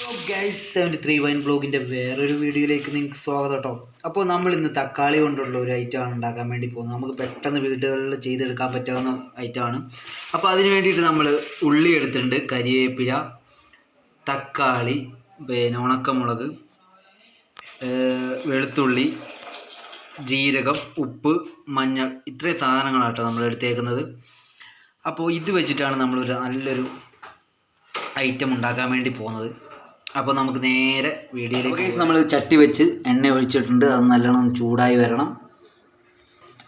Guys seventy three wine ബ്ലോഗിന്റെ വേറൊരു വീഡിയോയിലേക്ക് നിങ്ങൾക്ക് സ്വാഗതം കേട്ടോ. അപ്പോൾ നമ്മൾ ഇന്ന് തക്കാളി കൊണ്ടുള്ള ഒരു ഐറ്റമാണ് ഉണ്ടാക്കാൻ വേണ്ടി പോകുന്നത്. നമുക്ക് പെട്ടെന്ന് വീടുകളിൽ ചെയ്തെടുക്കാൻ പറ്റാവുന്ന ഐറ്റമാണ് അപ്പോൾ അതിന് വേണ്ടിയിട്ട് നമ്മൾ ഉള്ളി എടുത്തിട്ടുണ്ട്. കരിവേപ്പില തക്കാളി പിന്നെ ഉണക്കമുളക് വെളുത്തുള്ളി ജീരകം ഉപ്പ് മഞ്ഞൾ ഇത്രയും സാധനങ്ങളാട്ടോ നമ്മൾ എടുത്തേക്കുന്നത്. അപ്പോൾ ഇത് വെച്ചിട്ടാണ് നമ്മളൊരു നല്ലൊരു ഐറ്റം ഉണ്ടാക്കാൻ വേണ്ടി പോകുന്നത്. അപ്പോൾ നമുക്ക് നേരെ വീഡിയോയിലേക്ക് നമ്മൾ ചട്ടി വെച്ച് എണ്ണ ഒഴിച്ചിട്ടുണ്ട്. അത് നല്ലോണം ചൂടായി വരണം.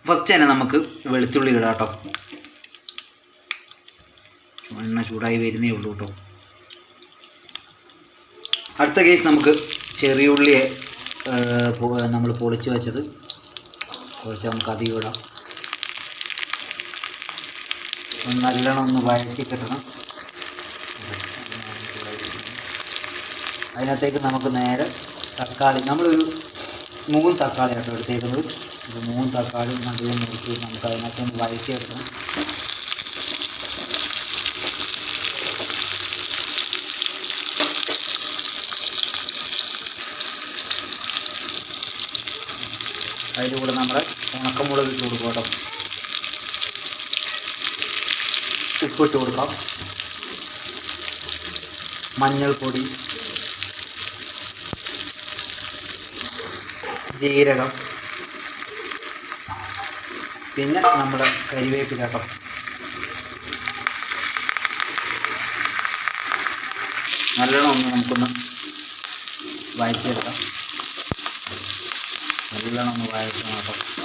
ഫസ്റ്റ് തന്നെ നമുക്ക് വെളുത്തുള്ളി ഇടാം കേട്ടോ. എണ്ണ ചൂടായി വരുന്നേ ഉള്ളൂ കേട്ടോ. അടുത്ത കേസ് നമുക്ക് ചെറിയ ഉള്ളിയെ നമ്മൾ പൊളിച്ച് വെച്ചത് കുറച്ച് നമുക്ക് അധികം ഇടാം. നല്ലോണം ഒന്ന് വഴറ്റി കിട്ടണം. അതിനകത്തേക്ക് നമുക്ക് നേരെ തക്കാളി നമ്മളൊരു മൂന്ന് തക്കാളി ആട്ടോ എടുത്തേക്കുന്നത്. അപ്പോൾ മൂന്ന് തക്കാളി നല്ല മുറിച്ച് നമുക്ക് അതിനകത്ത് ഒന്ന് വഴറ്റിയെടുക്കണം. അതിന്റെ കൂടെ നമ്മുടെ ഉണക്കമുളക് ഇട്ട് കൊടുക്കും ഉപ്പിട്ട് കൊടുക്കാം. മഞ്ഞൾപ്പൊടി ജീരകം. പിന്നെ നമ്മുടെ കരിവേപ്പില കേട്ടോ നല്ലോണം ഒന്ന് നമുക്കൊന്ന് വഴറ്റിയെടുക്കാം. നല്ലോണം ഒന്ന് വഴറ്റണം കേട്ടോ.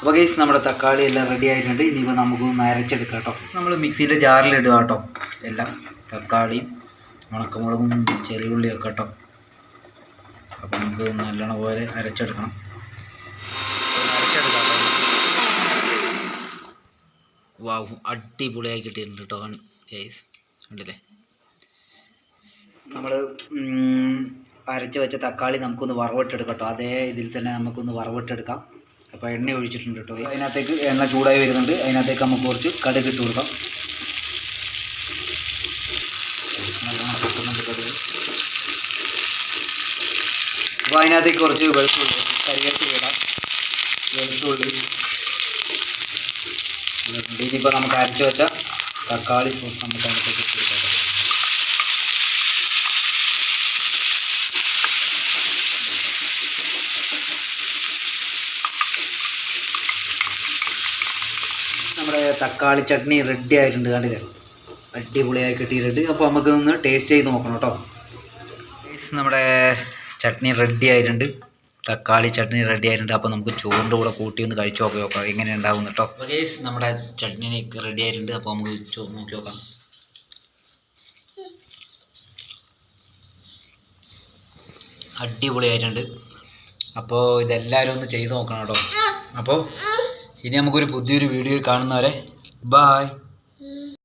അപ്പോൾ ഗൈസ് നമ്മുടെ തക്കാളി എല്ലാം റെഡി ആയിട്ടുണ്ട്. ഇനിയിപ്പോൾ നമുക്കൊന്ന് അരച്ചെടുക്കാം കേട്ടോ. നമ്മൾ മിക്സിയിലെ ജാറിലിടുക കേട്ടോ. എല്ലാം തക്കാളിയും ഉണക്കമുളകും ചെറിയ ഉള്ളിയൊക്കെ കേട്ടോ. അപ്പോൾ നമുക്ക് നല്ലോണം പോലെ അരച്ചെടുക്കണം. അരച്ചെടുക്കാം വാവ് അടിപൊളിയായി കിട്ടിയിട്ടുണ്ട് കേട്ടോ. ഗൈസ് ഉണ്ടല്ലേ നമ്മൾ അരച്ച് വെച്ച തക്കാളി നമുക്കൊന്ന് വറവിട്ടെടുക്കാം കേട്ടോ. അതേ ഇതിൽ തന്നെ നമുക്കൊന്ന് വറവിട്ടെടുക്കാം. അപ്പോൾ എണ്ണ ഒഴിച്ചിട്ടുണ്ട് കേട്ടോ. അതിനകത്തേക്ക് എണ്ണ ചൂടായി വരുന്നുണ്ട്. അതിനകത്തേക്ക് നമുക്ക് കുറച്ച് കടുക് ഇട്ട് കൊടുക്കാം. കടുക് അപ്പോൾ അതിനകത്തേക്ക് കുറച്ച് വെളുത്തുള്ളി കരിവേപ്പില ഇടാം. വെളുത്തുള്ളി. ഇതിപ്പോൾ നമുക്ക് അരച്ച് വെച്ച തക്കാളി സോസ് നമുക്ക് അതിനകത്തേക്ക് ഇട്ട് കൊടുക്കാം. നമ്മുടെ തക്കാളി ചട്നി റെഡി ആയിട്ടുണ്ട് കണ്ടില്ലേ? അടിപൊളിയായി കിട്ടിയിട്ടുണ്ട് അപ്പോൾ നമുക്ക് ഒന്ന് ടേസ്റ്റ് ചെയ്ത് നോക്കണം കേട്ടോ. ടേസ്റ്റ് നമ്മുടെ ചട്നി റെഡി ആയിട്ടുണ്ട്. തക്കാളി ചട്നി റെഡി ആയിട്ടുണ്ട്. അപ്പോൾ നമുക്ക് ചോറിന്റെ കൂടെ കൂട്ടി ഒന്ന് കഴിച്ച് നോക്കി നോക്കാം. എങ്ങനെ ഉണ്ടാവും കേട്ടോ. ഗേസ് നമ്മുടെ ചട്നി റെഡി ആയിട്ടുണ്ട്. അപ്പോൾ നമുക്ക് ചോറ് നോക്കി നോക്കാം. അടിപൊളിയായിട്ടുണ്ട്. അപ്പോൾ ഇതെല്ലാവരും ഒന്ന് ചെയ്ത് നോക്കണം കേട്ടോ. അപ്പോൾ ഇനി നമുക്കൊരു പുതിയൊരു വീഡിയോ കാണുന്നവരെ ബായ്